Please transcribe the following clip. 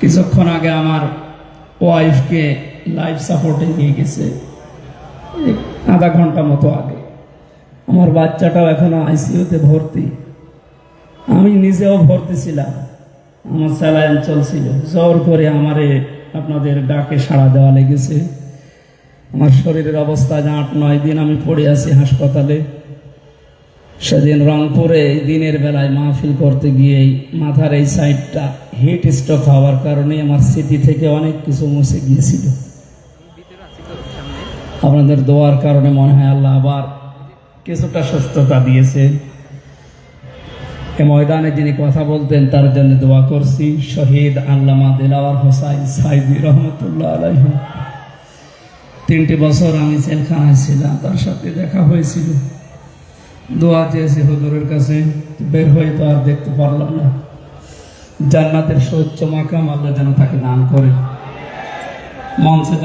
কিছুক্ষণ আগে আমার ওয়াইফকে লাইফ সাপোর্টে নিয়ে গেছে আধা ঘণ্টা মতো আগে। আমার বাচ্চাটাও এখনও আইসিইউতে ভর্তি। আমি নিজেও ভর্তি ছিলাম। আমার স্যালাইন চলছিল। জোর করে আমারে আপনাদের ডাকে সাড়া দেওয়া লেগেছে। আমার শরীরের অবস্থা আট, নয় দিন আমি পড়ে আছি হাসপাতালে। সেদিন রংপুরে দিনের বেলায় মাহফিল করতে গিয়ে এই মাথার এই সাইডটা হিট স্ট্রোক হওয়ার কারণে আমার স্মৃতি থেকে অনেক কিছু মুছে গিয়েছিল। আপনাদের দোয়ার কারণে মনে হয় আল্লাহ আবার কিছুটা সুস্থতা দিয়েছে। এ ময়দানে যিনি কথা বলতেন, তার জন্য দোয়া করছি। শহীদ আল্লামা দিলাওয়ার হোসাইন সাইদি রহমতুল্লাহ আলাইহ। তিনটি বছর আমি জেলখানায় ছিলাম, তার সাথে দেখা হয়েছিল। দোয়া চেয়েছি হুজুরের কাছে, বের হয়ে তো আর দেখতে পারলাম না। জান্নাতের সৌচ্চ মাকাম আল্লাহ যেন তাকে দান করে মঞ্চে